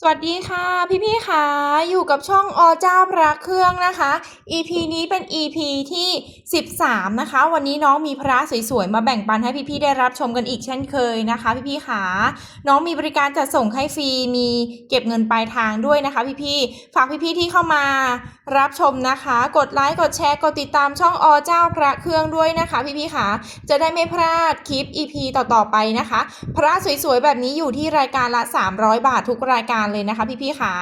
สวัสดีค่ะ พี่ๆค่ะอยู่กับช่องอเจ้าพระเครื่องนะคะ EP นี้เป็น EP ที่ 13 นะคะ วันนี้น้องมีพระสวยๆ มาแบ่งปันให้พี่ๆได้รับชมกันอีกเช่นเคยนะคะ พี่ๆค่ะน้องมีบริการจัดส่งให้ฟรีมีเก็บเงินปลายทางด้วยนะคะ พี่ๆฝากพี่ๆที่เข้ามารับชมนะคะ กดไลค์กดแชร์กดติดตามช่องอเจ้าพระเครื่องด้วยนะคะ พี่ๆค่ะจะได้ไม่พลาดคลิป EP ต่อๆไปนะคะ พระสวยๆแบบนี้อยู่ที่รายการละ 300 บาททุกรายการเลยนะคะพี่ๆค่ะ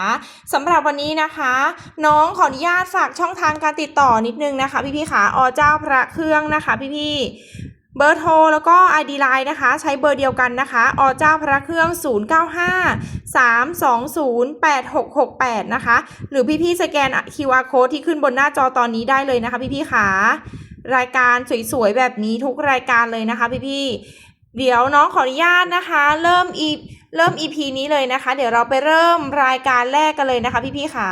สำหรับวันนี้นะคะ น้องขออนุญาตฝากช่องทางการติดต่อนิดนึงนะคะ พี่ๆค่ะอเจ้าพระเครื่องนะคะ พี่ๆเบอร์โทรแล้วก็ ID Line นะคะ ใช้เบอร์เดียวกันนะคะอเจ้าพระเครื่อง 095 320 8668 นะคะ หรือพี่ๆสแกน QR code ที่ขึ้นบนหน้าจอตอนนี้ได้เลยนะคะ พี่ๆค่ะรายการสวยๆแบบนี้ทุกรายการเลยนะคะ พี่ๆ เดี๋ยวน้องขออนุญาตนะคะ เริ่มอีเริ่ม EP นี้เลยนะคะ เดี๋ยวเราไปเริ่มรายการแรกกันเลยนะคะพี่ๆค่ะ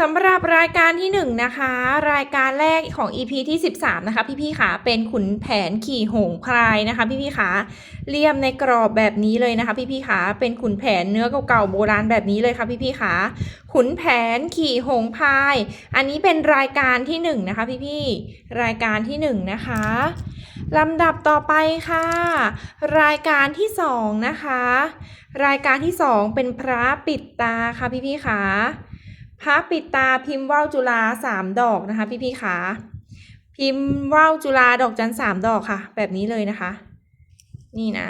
สำหรับรายการที่หนึ่งนะคะ รายการแรกของ EP ที่ 13 นะคะ พี่ๆค่ะเป็นขุนแผนขี่หงพรายนะคะ พี่ๆค่ะเลี่ยมในกรอบแบบนี้เลยนะคะ พี่ๆค่ะเป็นขุนแผนเนื้อเก่าๆโบราณแบบนี้เลยค่ะ พี่ๆค่ะขุนแผนขี่หงพราย อันนี้เป็นรายการที่หนึ่งนะคะ พี่ๆรายการที่หนึ่งนะคะ ลำดับต่อไปค่ะ รายการที่สองนะคะ รายการที่สองเป็นพระปิดตาค่ะพี่พี่ๆค่ะพระปิดตาพิมพ์ว่าวจุฬาสามดอกนะคะ พี่พี่ๆค่ะพิมพ์ว่าวจุฬาดอกจันสามดอกค่ะ แบบนี้เลยนะคะ นี่นะ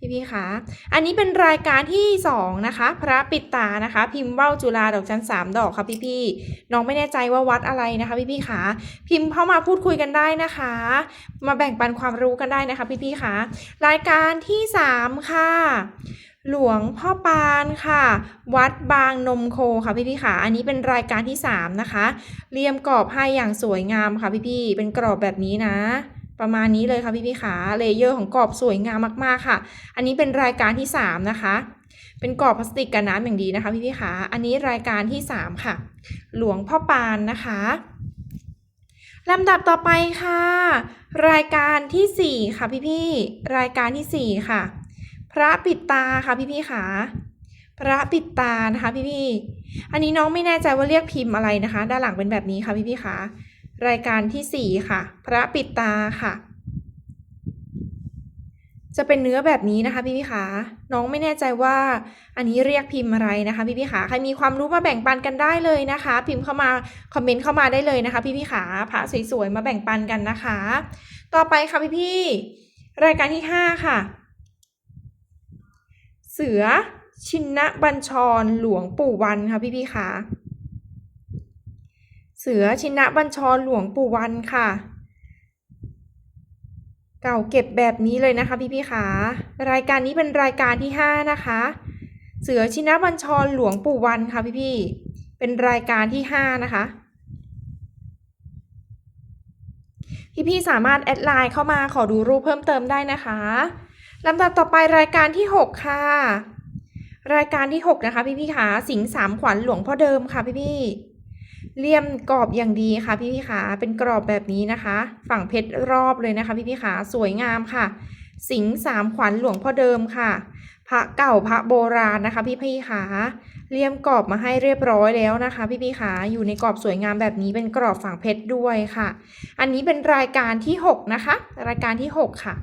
พี่พี่ๆคะ อันนี้เป็นรายการที่สองนะคะ พระปิดตานะคะ พิมพ์ว่าวจุฬาดอกจันสามดอกค่ะพี่พี่ๆน้องไม่แน่ใจว่าวัดอะไรนะคะพี่พี่ๆคะพิมพ์เข้ามาพูดคุยกันได้นะคะ มาแบ่งปันความรู้กันได้นะคะพี่ๆค่ะรายการที่ 3 ค่ะหลวงพ่อปานค่ะ วัดบางนมโคค่ะพี่ๆค่ะ อันนี้เป็นรายการที่ 3 นะคะ เรียมกรอบให้อย่างสวยงามค่ะพี่ๆเป็นกรอบแบบนี้นะ ประมาณนี้เลยค่ะพี่ๆค่ะเลเยอร์ของกรอบสวยงามมากๆค่ะ อันนี้เป็นรายการที่ 3 นะคะ เป็นกรอบพลาสติกกันน้ำอย่างดีนะคะพี่ๆค่ะอันนี้รายการที่ 3 ค่ะ หลวงพ่อปานนะคะลำดับต่อไปค่ะ รายการที่ 4 ค่ะพี่ๆรายการทีสี่ 4 ค่ะ พระปิดตาค่ะพี่ๆค่ะพระปิดตานะคะพี่ๆอันนี้น้องไม่แน่ใจว่าเรียกพิมพ์อะไรนะคะ ด้านหลังเป็นแบบนี้ค่ะพี่ๆค่ะ รายการทีสี่ 4 ค่ะ พระปิดตาค่ะ จะเป็นเนื้อแบบนี้นะคะพี่พี่ขาน้องไม่แน่ใจว่า อันนี้เรียกพิมพ์อะไรนะคะพี่พี่ขาใครมีความรู้มาแบ่งปันกันได้เลยนะคะ พิมพ์เข้ามาคอมเมนต์เข้ามาได้เลยนะคะ พี่พี่ขาพระสวยๆมาแบ่งปันกันนะคะ ต่อไปค่ะพี่พี่รายการที่ห้าค่ะ เสือชินนะบัญชรหลวงปู่วันค่ะพี่พี่ขา เสือชินะบัญชรหลวงปู่วันค่ะ เก่าเก็บแบบนี้เลยนะคะพี่พี่ๆค่ะรายการนี้เป็นรายการที่ 5 นะคะ เสือชินะบัญชรหลวงปู่วันค่ะพี่พี่เป็นรายการที่ 5 นะคะพี่พี่สามารถแอดไลน์เข้ามาขอดูรูปเพิ่มเติมได้นะคะลำดับต่อไปรายการที่ 6 ค่ะ รายการที่ 6 นะคะ พี่พี่ๆค่ะสิงห์สามขวัญหลวงพ่อเดิมค่ะพี่พี่ เลี่ยมกรอบอย่างดีค่ะพี่พี่ขาเป็นกรอบแบบนี้นะคะ ฝั่งเพชรรอบเลยนะคะ พี่พี่ขาสวยงามค่ะ สิงสามขวัญหลวงพ่อเดิมค่ะ พระเก่าพระโบราณนะคะ พี่พี่ขาเลี่ยมกรอบมาให้เรียบร้อยแล้วนะคะ พี่พี่ขาอยู่ในกรอบสวยงามแบบนี้เป็นกรอบฝั่งเพชรด้วยค่ะ อันนี้เป็นรายการที่ 6 นะคะ รายการที่ 6 ค่ะ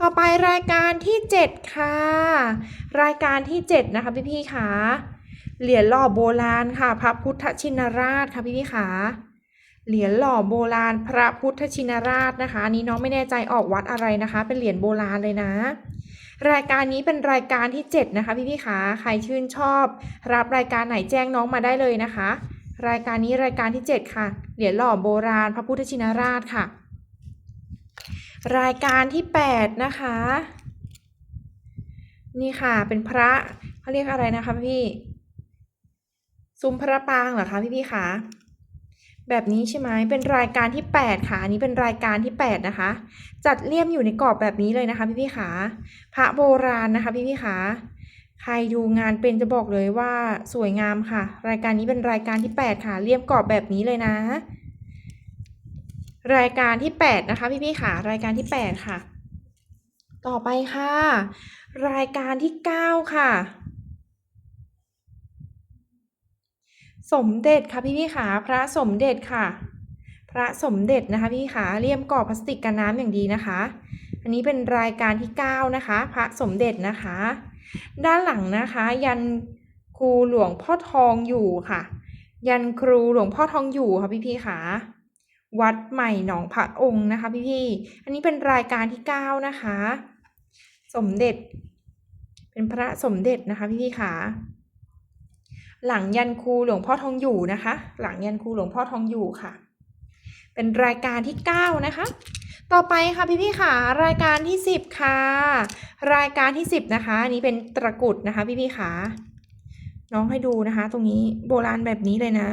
ต่อไปรายการที่ 7 ค่ะ รายการที่ 7 นะคะพี่พี่ขา เหรียญหล่อโบราณค่ะ พระพุทธชินราชค่ะพี่พี่ขาเหรียญหล่อโบราณ พระพุทธชินราชนะคะนนี้น้องไม่แน่ใจออกวัดอะไรนะคะ เป็นเหรียญโบราณเลยนะ รายการนี้เป็นรายการที่ 7 นะคะพี่พี่ขาใครชื่นชอบ รับรายการไหนแจ้งน้องมาได้เลยนะคะ รายการนี้รายการที่ 7 ค่ะ เหรียญหล่อโบราณ พระพุทธชินราชค่ะ รายการที่ 8 นะคะ นี่ค่ะเป็นพระเขาเรียกอะไรนะคะพี่ ซุ้มพระปรางเหรอคะพี่พี่คะแบบนี้ใช่ไหมเป็นรายการที่ 8 ค่ะ อันนี้เป็นรายการที่ 8 นะคะ จัดเลี่ยมอยู่ในกรอบแบบนี้เลยนะคะพี่พี่คะพระโบราณนะคะพี่พี่คะใครดูงานเป็นจะบอกเลยว่าสวยงามค่ะ รายการนี้เป็นรายการที่ 8 ค่ะ เลี่ยมกรอบแบบนี้เลยนะ รายการที่ 8 นะคะพี่พี่คะรายการที่ 8 ค่ะ ต่อไปค่ะ รายการที่ 9 ค่ะ สมเด็จค่ะพี่พี่ขาพระสมเด็จค่ะ พระสมเด็จนะคะพี่ขาเลี่ยมกรอบพลาสติกกันน้ำอย่างดีนะคะ อันนี้เป็นรายการที่ 9 นะคะ พระสมเด็จนะคะ ด้านหลังนะคะ ยันครูหลวงพ่อทองอยู่ค่ะ ยันครูหลวงพ่อทองอยู่ค่ะพี่พี่ขาวัดใหม่หนองพระองค์นะคะ พี่พี่อันนี้เป็นรายการที่ 9 นะคะ สมเด็จ เป็นพระสมเด็จนะคะ พี่พี่ขา หลังยันครูหลวงพ่อทองอยู่นะคะ หลังยันครูหลวงพ่อทองอยู่ค่ะ เป็นรายการที่ 9 นะคะ ต่อไปค่ะพี่พี่ค่ะรายการที่ 10 ค่ะ รายการที่ 10 นะคะอันนี้เป็นตะกรุดนะคะพี่พี่ค่ะน้องให้ดูนะคะ ตรงนี้โบราณแบบนี้เลยนะ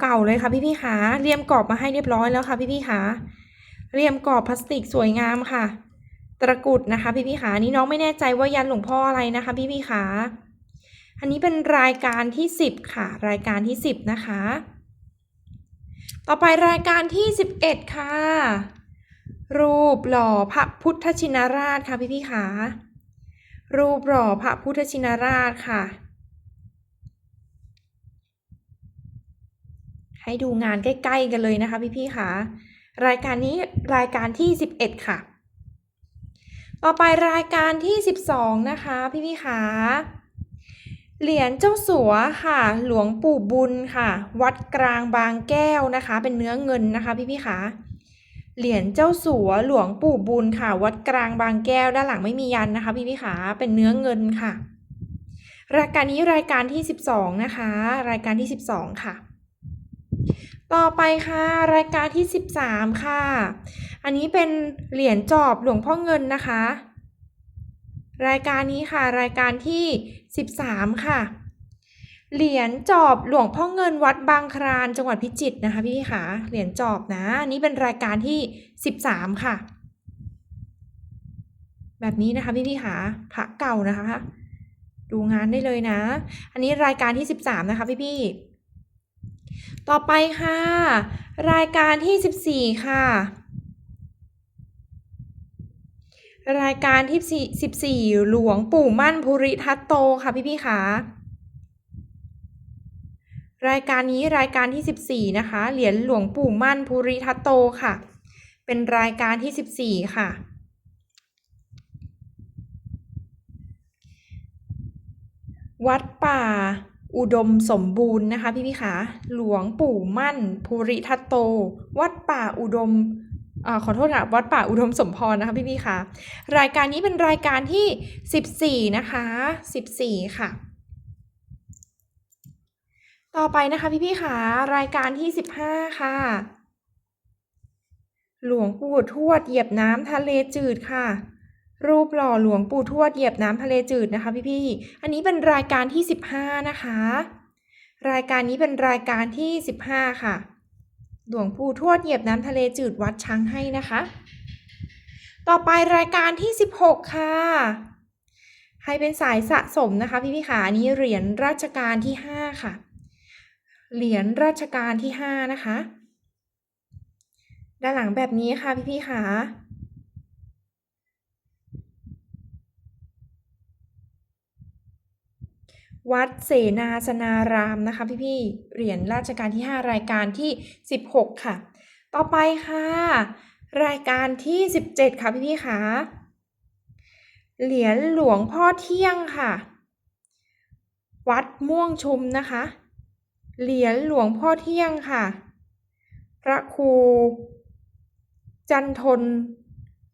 เก่าๆเลยค่ะพี่พี่ค่ะเรียมกรอบมาให้เรียบร้อยแล้วค่ะพี่พี่ค่ะเรียมกรอบพลาสติกสวยงามค่ะ ตะกุดนะคะพี่พี่ๆค่ะอันนี้น้องไม่แน่ใจว่ายันหลวงพ่ออะไรนะคะ พี่พี่ๆค่ะอันนี้เป็นรายการที่10ค่ะ รายการที่10นะคะ ต่อไปรายการที่11ค่ะ รูปหล่อพระพุทธชินราชค่ะพี่พี่ๆค่ะรูปหล่อพระพุทธชินราชค่ะ ให้ดูงานใกล้ ๆ กันเลยนะคะ พี่พี่ๆค่ะรายการนี้รายการที่ 11 ค่ะ ต่อไปรายการที่ 12 นะคะ พี่พี่ๆค่ะเหรียญเจ้าสัวค่ะ หลวงปู่บุญค่ะ วัดกลางบางแก้วนะคะ เป็นเนื้อเงินนะคะ พี่พี่ๆค่ะเหรียญเจ้าสัวหลวงปู่บุญค่ะ วัดกลางบางแก้วด้านหลังไม่มียันนะคะ พี่พี่ๆค่ะเป็นเนื้อเงินค่ะ รายการนี้รายการที่ 12 นะคะ รายการที่ 12 ค่ะ ต่อไปค่ะ รายการที่ 13 ค่ะ อันนี้เป็นเหรียญจอบหลวงพ่อเงินนะคะ รายการนี้ค่ะ รายการที่ 13 ค่ะ เหรียญจอบหลวงพ่อเงินวัดบางครานจังหวัดพิจิตรนะคะพี่ค่ะ เหรียญจอบนะ อันนี้เป็นรายการที่ 13 ค่ะ แบบนี้นะคะพี่พี่ค่ะพระเก่านะคะ ดูงานได้เลยนะ อันนี้รายการที่ 13 นะคะพี่พี่ ต่อไปค่ะ รายการที่ 14 ค่ะ รายการที่14 หลวงปู่มั่นภูริทัตโตค่ะพี่พี่ค่ะรายการนี้รายการที่ 14 นะคะ เหรียญหลวงปู่มั่นภูริทัตโตค่ะ เป็นรายการที่ 14 ค่ะ วัดป่า อุดมสมบูรณ์นะคะพี่พี่ขาหลวงปู่มั่น ภูริทัตโต วัดป่าอุดมอขอโทษค่ะวัดป่าอุดมสมพรนะคะพี่พี่ค่ะรายการนี้เป็นรายการที่ 14 นะคะ 14 ค่ะ ต่อไปนะคะพี่พี่ขารายการที่ 15 ค่ะ หลวงปู่ทวดเหยียบน้ำทะเลจืดค่ะ รูปหล่อหลวงปู่ทวดเหยียบน้ำทะเลจืดนะคะพี่พี่ๆ อันนี้เป็นรายการที่ 15 นะคะ รายการนี้เป็นรายการที่ 15 ค่ะ หลวงปู่ทวดเหยียบน้ำทะเลจืดวัดช้างให้นะคะ ต่อไปรายการที่ 16 ค่ะให้เป็นสายสะสมนะคะพี่พี่ๆค่ะอันนี้เหรียญราชการที่ 5 ค่ะ เหรียญราชการที่ 5 นะคะ ด้านหลังแบบนี้ค่ะพี่พี่ๆค่ะ วัดเสนาสนารามนะคะพี่พี่ๆเหรียญราชการที่ 5 รายการที่ 16 ค่ะ ต่อไปค่ะ รายการที่ 17 ค่ะพี่พี่ๆค่ะเหรียญหลวงพ่อเที่ยงค่ะ วัดม่วงชุมนะคะ เหรียญหลวงพ่อเที่ยงค่ะ พระครูจันทน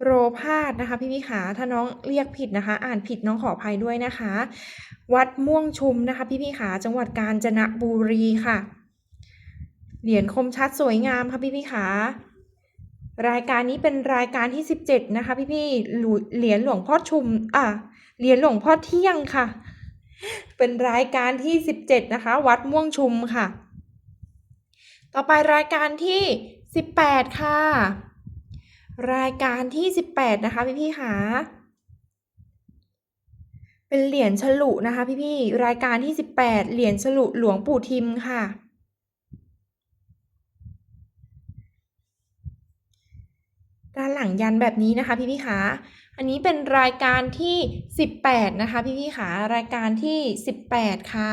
โรพาสนะคะ พี่พี่ขาถ้าน้องเรียกผิดนะคะ อ่านผิดน้องขออภัยด้วยนะคะ วัดม่วงชุมนะคะ พี่พี่ขาจังหวัดกาญจนบุรีค่ะ เหรียญคมชัดสวยงามค่ะพี่พี่ขารายการนี้เป็นรายการที่ 17 นะคะ พี่พี่เหรียญหลวงพ่อชุม อะเหรียญหลวงพ่อเที่ยงค่ะ เป็นรายการที่ 17 นะคะ วัดม่วงชุมค่ะ ต่อไปรายการที่ 18 ค่ะ รายการที่ 18 นะคะพี่พี่ๆค่ะเป็นเหรียญฉลุนะคะพี่พี่รายการที่ 18 เหรียญฉลุหลวงปู่ทิมค่ะ ด้านหลังยันแบบนี้นะคะพี่พี่ขาอันนี้เป็นรายการที่ 18 นะคะพี่พี่ขารายการที่ 18 ค่ะ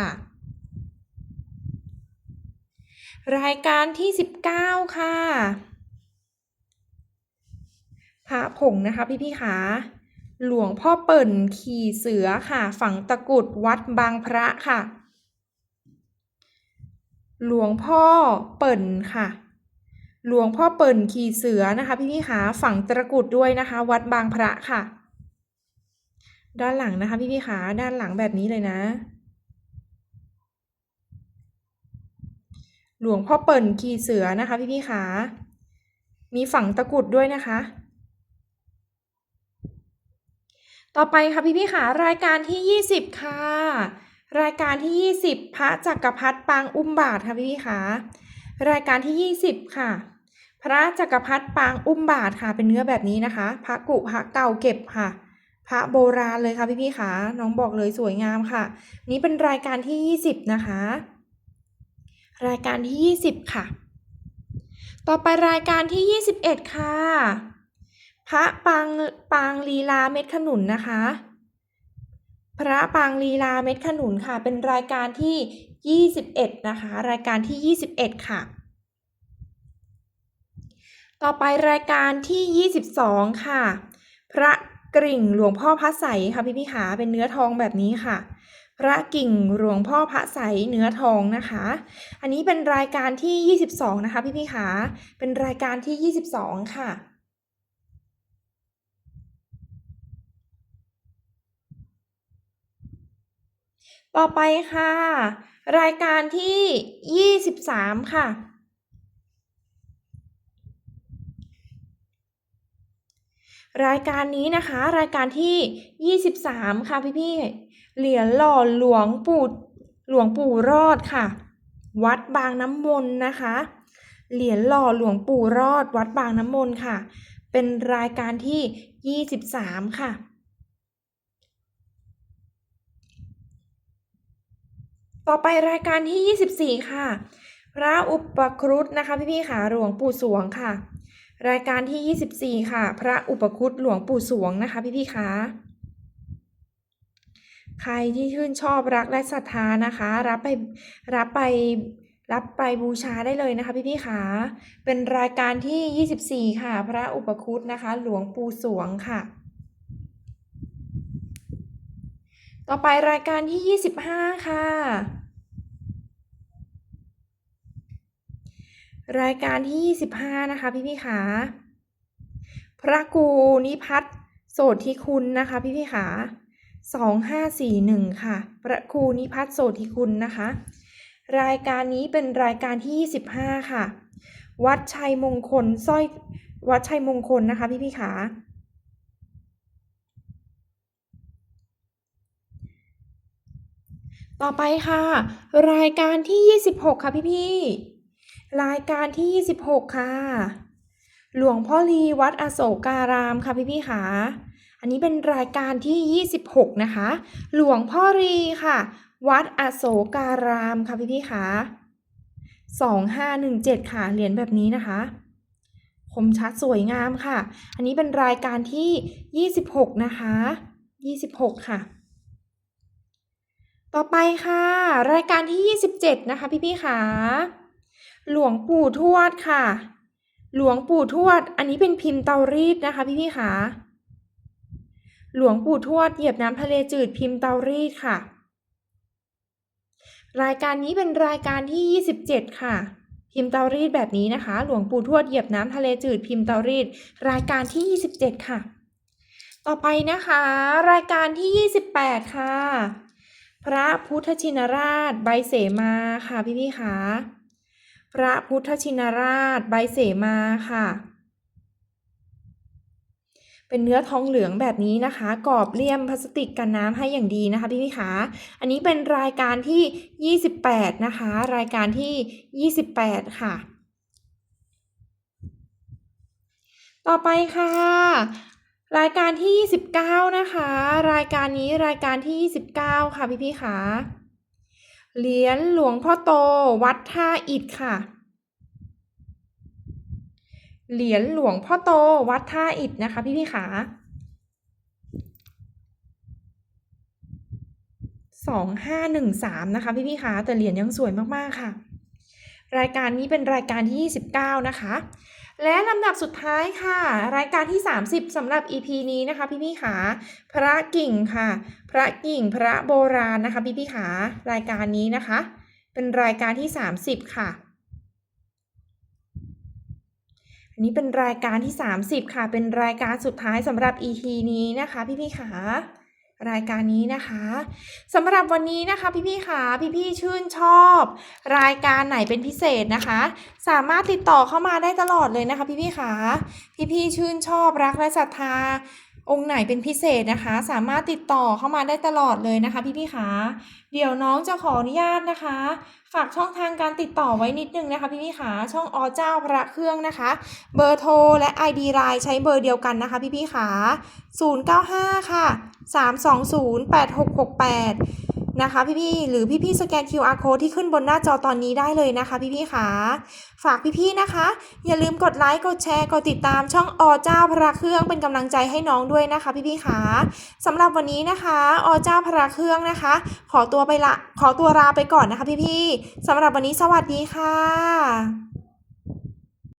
รายการที่ 19 ค่ะ พระผงนะคะพี่พี่ขาหลวงพ่อเปิ่นขี่เสือค่ะ ฝังตะกุดวัดบางพระค่ะ หลวงพ่อเปิ่นค่ะ หลวงพ่อเปิ่นขี่เสือนะคะ พี่พี่ขาฝังตะกุดด้วยนะคะ วัดบางพระค่ะ ด้านหลังนะคะ พี่พี่ขาด้านหลังแบบนี้เลยนะ หลวงพ่อเปิ่นขี่เสือนะคะ พี่พี่ขามีฝังตะกุดด้วยนะคะ ต่อไปค่ะพี่พี่ขารายการที่ 20 ค่ะ รายการที่ 20 พระจักรพรรดิปางอุ้มบาทค่ะพี่พี่ขารายการที่ 20 ค่ะ พระจักรพรรดิปางอุ้มบาทค่ะเป็นเนื้อแบบนี้นะคะ พระกุพระเก่าเก็บค่ะ พระโบราณเลยค่ะพี่พี่ขาน้องบอกเลยสวยงามค่ะ นี้เป็นรายการที่ 20 นะคะ รายการที่ 20 ค่ะ ต่อไปรายการที่ 21 ค่ะ พระปางปางลีลาเม็ดขนุนนะคะ พระปางลีลาเม็ดขนุนค่ะ เป็นรายการที่ 21 นะคะ รายการที่ 21 ค่ะ ต่อไปรายการที่ 22 ค่ะ พระกริ่งหลวงพ่อพระใสค่ะพี่พี่ขาเป็นเนื้อทองแบบนี้ค่ะ พระกิ่งหลวงพ่อพระใสเนื้อทองนะคะ อันนี้เป็นรายการที่ 22 นะคะพี่พี่ขาเป็นรายการที่ 22 ค่ะ ต่อไปค่ะ รายการที่ 23 ค่ะ รายการนี้นะคะ รายการที่ 23 ค่ะพี่พี่ๆเหรียญหล่อหลวงปู่หลวงปู่รอดค่ะ วัดบางน้ำมนต์นะคะ เหรียญหล่อหลวงปู่รอด วัดบางน้ำมนต์ค่ะ เป็นรายการที่ 23 ค่ะ ต่อไปรายการที่ 24 ค่ะ พระอุปครุฑนะคะ พี่พี่ๆค่ะหลวงปู่สวงค่ะ รายการที่ 24 ค่ะ พระอุปคุตหลวงปู่สวงนะคะ พี่พี่ๆคะใครที่ชื่นชอบรักและศรัทธานะคะ รับไปรับไปรับไปบูชาได้เลยนะคะพี่พี่ๆคะเป็นรายการที่ 24 ค่ะ พระอุปคุตนะคะ หลวงปู่สวงค่ะ ต่อไปรายการที่ 25 ค่ะ รายการที่ 25 นะคะ พี่พี่ขาพระกูนิพัฒน์โสธิคุณนะคะ พี่พี่ขา2541ค่ะ พระครูนิพัฒน์โสธิคุณนะคะ รายการนี้เป็นรายการที่25ค่ะ วัดชัยมงคลสร้อยวัดชัยมงคลนะคะ พี่พี่ขา ต่อไปค่ะ รายการที่ 26 ค่ะพี่พี่ๆรายการที่ 26 ค่ะ หลวงพ่อลีวัดอโศการามค่ะพี่พี่ๆค่ะอันนี้เป็นรายการที่ 26 นะคะ หลวงพ่อรีค่ะ วัดอโศการามค่ะพี่พี่ๆค่ะ2517 ค่ะ เหรียญแบบนี้นะคะ คมชัดสวยงามค่ะ อันนี้เป็นรายการที่ 26 นะคะ 26 ค่ะ ต่อไปค่ะ รายการที่ 27 นะคะ พี่ๆค่ะหลวงปู่ทวดค่ะ หลวงปู่ทวด อันนี้เป็นพิมพ์เตารีดนะคะ พี่ๆค่ะหลวงปู่ทวดเหยียบน้ำทะเลจืดพิมพ์เตารีดค่ะ รายการนี้เป็นรายการที่ 27 ค่ะ พิมพ์เตารีดแบบนี้นะคะ หลวงปู่ทวดเหยียบน้ำทะเลจืดพิมพ์เตารีด รายการที่ 27 ค่ะ ต่อไปนะคะ รายการที่ 28 ค่ะ พระพุทธชินราชใบเสมาค่ะพี่พี่คะพระพุทธชินราชใบเสมาค่ะ เป็นเนื้อทองเหลืองแบบนี้นะคะ กรอบเลี่ยมพลาสติกกันน้ำให้อย่างดีนะคะพี่พี่ๆคะอันนี้เป็นรายการที่ 28 นะคะ รายการที่ 28 ค่ะ ต่อไปค่ะ รายการที่ 29 นะคะ รายการนี้รายการที่ 29 ค่ะพี่พี่ๆค่ะ เหรียญหลวงพ่อโตวัดท่าอิฐค่ะเหรียญหลวงพ่อโตวัดท่าอิฐนะคะ พี่พี่ขาสองห้าหนึ่งสามนะคะ พี่พี่ขาแต่เหรียญยังสวยมาก ๆ ค่ะ รายการนี้เป็นรายการที่ 29 นะคะ และลำดับสุดท้ายค่ะ รายการที่ 30 สำหรับ EP นี้นะคะ พี่พี่ขาพระกิ่งค่ะ พระกิ่งพระโบราณนะคะ พี่พี่ขารายการนี้นะคะ เป็นรายการที่ 30 ค่ะอันนี้เป็นรายการที่ 30 ค่ะ เป็นรายการสุดท้ายสำหรับ EP นี้นะคะ พี่ๆขา รายการนี้นะคะสำหรับวันนี้นะคะพี่ๆค่ะพี่ๆชื่นชอบ รายการไหนเป็นพิเศษนะคะ สามารถติดต่อเข้ามาได้ตลอดเลยนะคะพี่ๆค่ะพี่ๆชื่นชอบรักและศรัทธา องค์ไหนเป็นพิเศษนะคะ สามารถติดต่อเข้ามาได้ตลอดเลยนะคะ พี่พี่ขาเดี๋ยวน้องจะขออนุญาตนะคะ ฝากช่องทางการติดต่อไว้นิดนึงนะคะ พี่พี่ขาช่องอเจ้าพระเครื่องนะคะ เบอร์โทรและ ID ไลน์ใช้เบอร์เดียวกันนะคะ พี่พี่ขา095 ค่ะ 320 8668 นะคะพี่ๆหรือพี่ๆสแกน QR code ที่ขึ้นบนหน้าจอตอนนี้ได้เลยนะคะพี่ๆขาฝากพี่ๆนะคะ อย่าลืมกดไลค์กดแชร์กดติดตามช่องอเจ้าพระเครื่องเป็นกำลังใจให้น้องด้วยนะคะพี่ๆขาสำหรับวันนี้นะคะอเจ้าพระเครื่องนะคะ ขอตัวไปละขอตัวลาไปก่อนนะคะพี่ๆสำหรับวันนี้สวัสดีค่ะ